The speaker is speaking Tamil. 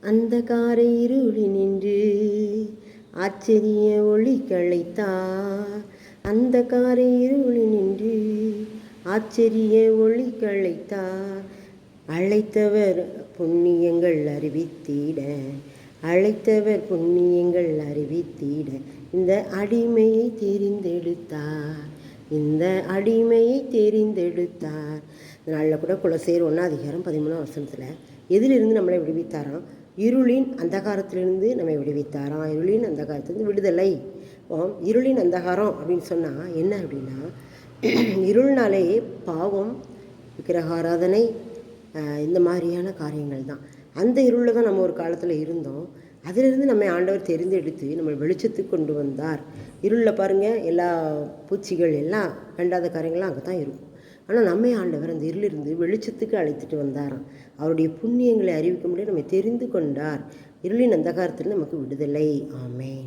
அந்த காரை இருளி நின்று ஆச்சரிய ஒளி களைத்தார். அந்த காரை இருளி நின்று ஆச்சரிய ஒளி களைத்தார். அழைத்தவர் புண்ணியங்கள் அறிவித்திட அழைத்தவர் புண்ணியங்கள் அறிவித்திட இந்த அடிமையை தெரிந்தெடுத்தார். இந்த அடிமையை தெரிந்தெடுத்தார். இந்த நாளில் கூட குலசேர் ஒன்றாம் அதிகாரம் பதிமூணாம் வருஷத்தில் எதிலிருந்து நம்மளை விடுவித்தாராம்? இருளின் அந்தகாரத்திலிருந்து நம்மை விடுவித்தாராம் இருளின் அந்தகாரத்திலிருந்து விடுதலை. இருளின் அந்தகாரம் அப்படின்னு சொன்னால் என்ன அப்படின்னா இருள்னாலே பாவம் விக்கிரகாராதனை இந்த மாதிரியான காரியங்கள் தான். அந்த இருளில் தான் நம்ம ஒரு காலத்தில் இருந்தோம். அதிலிருந்து நம்மை ஆண்டவர் தெரிந்தெடுத்து நம்ம வெளிச்சத்துக்கு கொண்டு வந்தார். இருளில் பாருங்கள் எல்லா பூச்சிகள் எல்லாம் வேண்டாத காரியங்கள்லாம் அங்கே தான் இருக்கும். ஆனால் நம்மை ஆண்டவர் அந்த இருளிலிருந்து வெளிச்சத்துக்கு அழைத்துட்டு வந்தாராம் அவருடைய புண்ணியங்களை அறிவிக்க முடியாது நம்மை தெரிந்து கொண்டார். இருளின் அந்தகாரத்தில் நமக்கு விடுதலை. ஆமேன்.